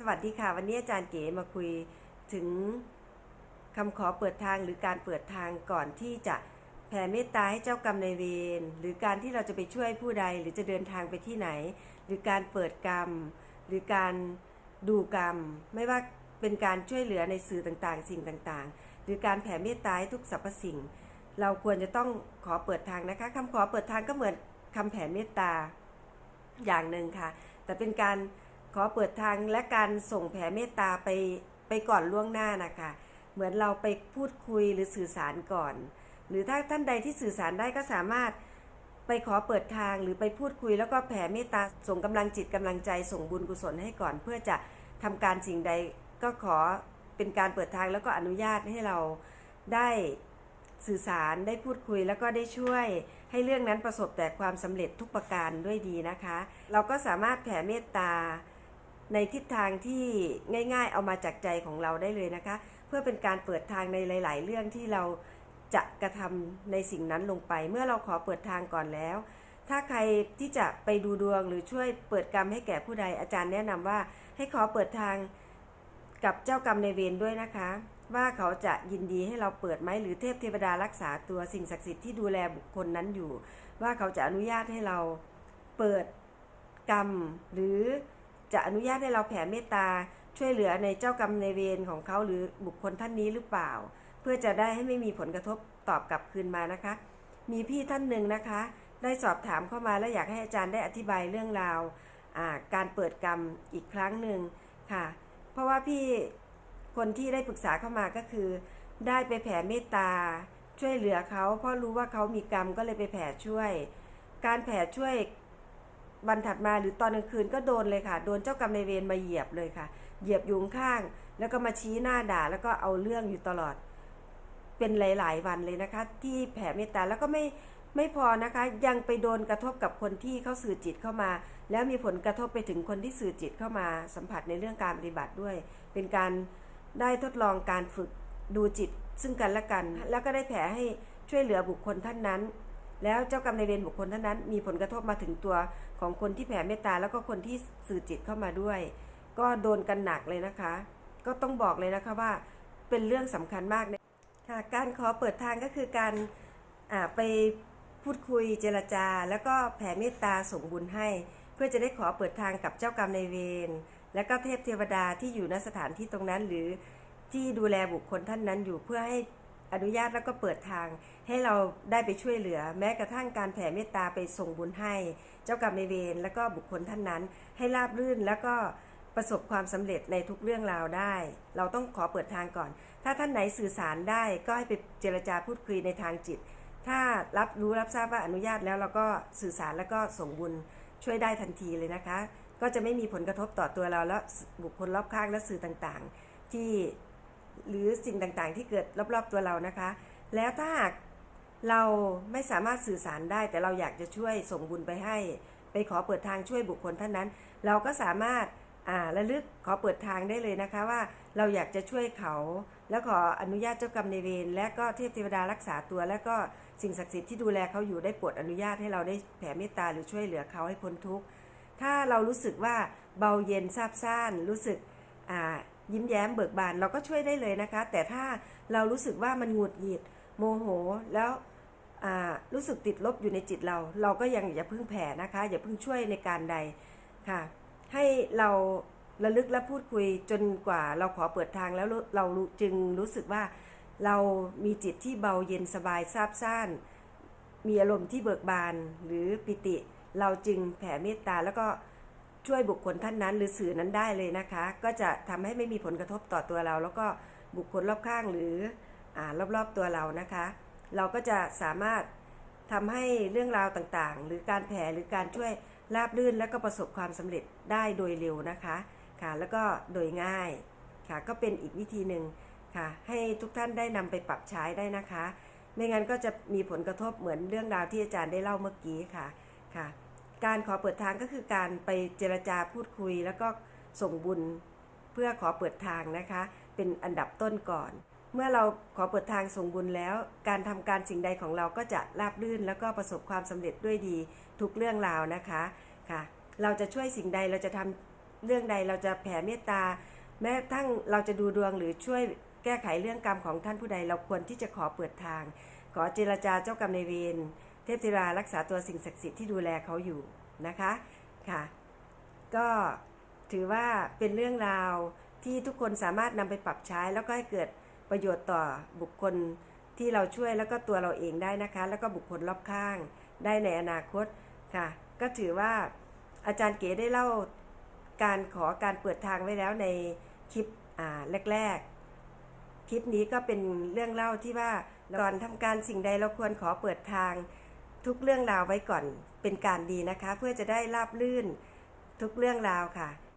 สวัสดีค่ะ วันนี้อาจารย์เก๋มาคุยถึงคำขอเปิดทางหรือการเปิดทางก่อนที่จะแผ่เมตตาให้เจ้ากรรมในเวรหรือการที่เราจะไปช่วยผู้ใดหรือจะเดินทางไปที่ไหน หรือการเปิดกรรม หรือการดูกรรม ไม่ว่าเป็นการช่วยเหลือในสื่อต่างๆ สิ่งต่างๆ หรือการแผ่เมตตาให้ทุกสรรพสิ่ง เราควรจะต้องขอเปิดทางนะคะคำขอเปิดทางก็เหมือนคำแผ่เมตตาอย่างหนึ่งค่ะ แต่เป็นการ ขอเปิดทางและการส่งแผ่เมตตาไปไปก่อนล่วงหน้านะคะ เหมือนเราไปพูดคุยหรือสื่อสารก่อน หรือถ้าท่านใดที่สื่อสารได้ก็สามารถไปขอเปิดทางหรือไปพูดคุย แล้วก็แผ่เมตตาส่งกำลังจิตกำลังใจส่งบุญกุศลให้ก่อน เพื่อจะทำการสิ่งใดก็ขอเป็นการเปิดทางแล้วก็อนุญาตให้เราได้สื่อสารได้พูดคุยแล้วก็ได้ช่วย ให้เรื่องนั้นประสบแต่ความสำเร็จทุกประการด้วยดีนะคะ เราก็สามารถแผ่เมตตา ในทิศทางที่ง่าย ๆ เอามาจากใจของเราได้เลยนะคะ เพื่อเป็นการเปิดทางในหลาย ๆ เรื่องที่เราจะกระทำในสิ่งนั้นลงไป เมื่อเราขอเปิดทางก่อนแล้ว ถ้าใครที่จะไปดูดวงหรือช่วยเปิดกรรมให้แก่ผู้ใดอาจารย์แนะนำว่าให้ขอเปิดทางกับเจ้ากรรมในเวรด้วยนะคะ ว่าเขาจะยินดีให้เราเปิดไหมหรือเทพเทวดารักษาตัวสิ่งศักดิ์สิทธิ์ที่ดูแลบุคคลนั้นอยู่ ว่าเขาจะอนุญาตให้เราเปิดกรรมหรือ จะอนุญาตให้เราแผ่เมตตาช่วยเหลือในเจ้ากรรมในเวรของเขาหรือบุคคลท่านนี้หรือเปล่า เพื่อจะได้ให้ไม่มีผลกระทบตอบกลับคืนมานะคะ มีพี่ท่านหนึ่งนะคะ ได้สอบถามเข้ามาแล้วอยากให้อาจารย์ได้อธิบายเรื่องราวการเปิดกรรมอีกครั้งหนึ่งค่ะ เพราะว่าพี่คนที่ได้ปรึกษาเข้ามาก็คือ ได้ไปแผ่เมตตา ช่วยเหลือเขาเพราะรู้ว่าเขามีกรรมก็เลยไปแผ่ช่วย การแผ่ช่วย วันถัดมาหรือตอนกลางคืนก็โดนเลยค่ะ โดนเจ้ากรรมนายเวรมาเหยียบเลยค่ะ เหยียบอยู่ข้าง แล้วก็มาชี้หน้าด่าแล้วก็เอาเรื่องอยู่ตลอด เป็นหลาย ๆ วันเลยนะคะ ที่แผ่เมตตาแล้วก็ไม่ไม่พอนะคะ ยังไปโดนกระทบกับคนที่เขาสื่อจิตเข้ามา แล้วมีผลกระทบไปถึงคนที่สื่อจิตเข้ามาสัมผัสในเรื่องการปฏิบัติด้วย เป็นการได้ทดลองการฝึกดูจิตซึ่งกันและกัน แล้วก็ได้แผ่ให้ช่วยเหลือบุคคลท่านนั้น แล้วเจ้ากรรมในเวรบุคคลท่านนั้น มีผลกระทบมาถึงตัวของคนที่แผ่เมตตาแล้วก็คนที่สื่อจิตเข้ามาด้วย ก็โดนกันหนักเลยนะคะ ก็ต้องบอกเลยนะคะว่าเป็นเรื่องสำคัญมากในค่ะการขอเปิดทางก็คือการไปพูดคุยเจรจา แล้วก็แผ่เมตตาส่งบุญให้ เพื่อจะได้ขอเปิดทางกับเจ้ากรรมในเวรและก็เทพเทวดาที่อยู่ณสถานที่ตรงนั้นหรือที่ดูแลบุคคลท่านนั้นอยู่เพื่อให้ อนุญาตแล้วก็เปิดทางให้เราได้ไปช่วยเหลือ แม้กระทั่งการแผ่เมตตาไปส่งบุญให้ เจ้ากรรมนายเวรและก็บุคคลท่านนั้น ให้ราบรื่นแล้วก็ประสบความสำเร็จในทุกเรื่องราวได้ เราต้องขอเปิดทางก่อน ถ้าท่านไหนสื่อสารได้ก็ให้ไปเจรจาพูดคุยในทางจิต ถ้ารับรู้รับทราบว่าอนุญาตแล้วเราก็สื่อสารแล้วก็ส่งบุญช่วยได้ทันทีเลยนะคะ ก็จะไม่มีผลกระทบต่อตัวเราและบุคคลรอบข้างและสื่อต่างๆ ที่ หรือสิ่งต่างๆ ที่เกิดรอบๆตัวเรานะคะ แล้วถ้าหากเราไม่สามารถสื่อสารได้ แต่เราอยากจะช่วยส่งบุญไปให้ ไปขอเปิดทางช่วยบุคคลท่านนั้น เราก็สามารถอ่าระลึกขอเปิดทางได้เลยนะคะว่าเราอยากจะช่วยเขา แล้วขออนุญาตเจ้ากรรมในเวรและก็เทพเทวดารักษาตัว และก็สิ่งศักดิ์สิทธิ์ที่ดูแลเขาอยู่ได้โปรดอนุญาตให้เราได้แผ่เมตตาหรือช่วยเหลือเขาให้พ้นทุกข์ถ้าเรารู้สึกว่าเบาเย็นซาบซ่านรู้สึกอ่า ยิ้มแย้มเบิกบานเราก็ช่วยได้เลยนะคะ แต่ถ้าเรารู้สึกว่ามันหงุดหงิด โมโหแล้วรู้สึกติดลบอยู่ในจิตเรา เราก็ยังอย่าเพิ่งแผ่นะคะ อย่าเพิ่งช่วยในการใดค่ะ ให้เราระลึกและพูดคุยจนกว่าเราขอเปิดทางแล้วเราจึงรู้สึกว่าเรามีจิตที่เบาเย็นสบายซาบซ่าน มีอารมณ์ที่เบิกบานหรือปิติ เราจึงแผ่เมตตาแล้วก็ ช่วยบุคคลท่านนั้น หรือสื่อนั้นได้เลยนะคะ ก็จะทำให้ไม่มีผลกระทบต่อตัวเรา แล้วก็บุคคลรอบข้างหรืออรอบๆตัวเรานะคะ เราก็จะสามารถทำให้เรื่องราวต่างๆ หรือการแผ่หรือการช่วยราบรื่นและก็ประสบความสำเร็จได้โดยเร็วนะคะค่ะแล้วก็โดยง่ายค่ะก็เป็นอีกวิธีหนึ่งค่ะให้ทุกท่านได้นำไปปรับใช้ได้นะคะ ไม่งั้นก็จะมีผลกระทบเหมือนเรื่องราวที่อาจารย์ได้เล่าเมื่อกี้ค่ะค่ะ การขอเปิดทางก็คือการไปเจรจาพูดคุย แล้วก็ส่งบุญเพื่อขอเปิดทางนะคะ เป็นอันดับต้นก่อน เมื่อเราขอเปิดทางส่งบุญแล้ว การทำการสิ่งใดของเราก็จะราบรื่น แล้วก็ประสบความสำเร็จด้วยดีทุกเรื่องราวนะคะค่ะ เราจะช่วยสิ่งใดเราจะทำเรื่องใดเราจะแผ่เมตตา แม้ทั่งเราจะดูดวงหรือช่วยแก้ไขเรื่องกรรมของท่านผู้ใด เราควรที่จะขอเปิดทาง ขอเจรจาเจ้ากรรมในเวร เทพธิรารักษาตัวสิ่งศักดิ์สิทธิ์ที่ดูแลเขาอยู่นะคะค่ะ ก็ถือว่าเป็นเรื่องราวที่ทุกคนสามารถนำไปปรับใช้ แล้วก็ให้เกิดประโยชน์ต่อบุคคลที่เราช่วยแล้วก็ตัวเราเองได้นะคะ แล้วก็บุคคลรอบข้างได้ในอนาคตค่ะ ก็ถือว่าอาจารย์เก๋ได้เล่าการขอการเปิดทางไว้แล้วในคลิปแรกๆ คลิปนี้ก็เป็นเรื่องเล่าที่ว่าก่อนทำการสิ่งใดเราควรขอเปิดทาง ทุกเรื่องราวไว้ก่อนเป็นการดีนะคะ เพื่อจะได้ราบลื่นทุกเรื่องราวค่ะ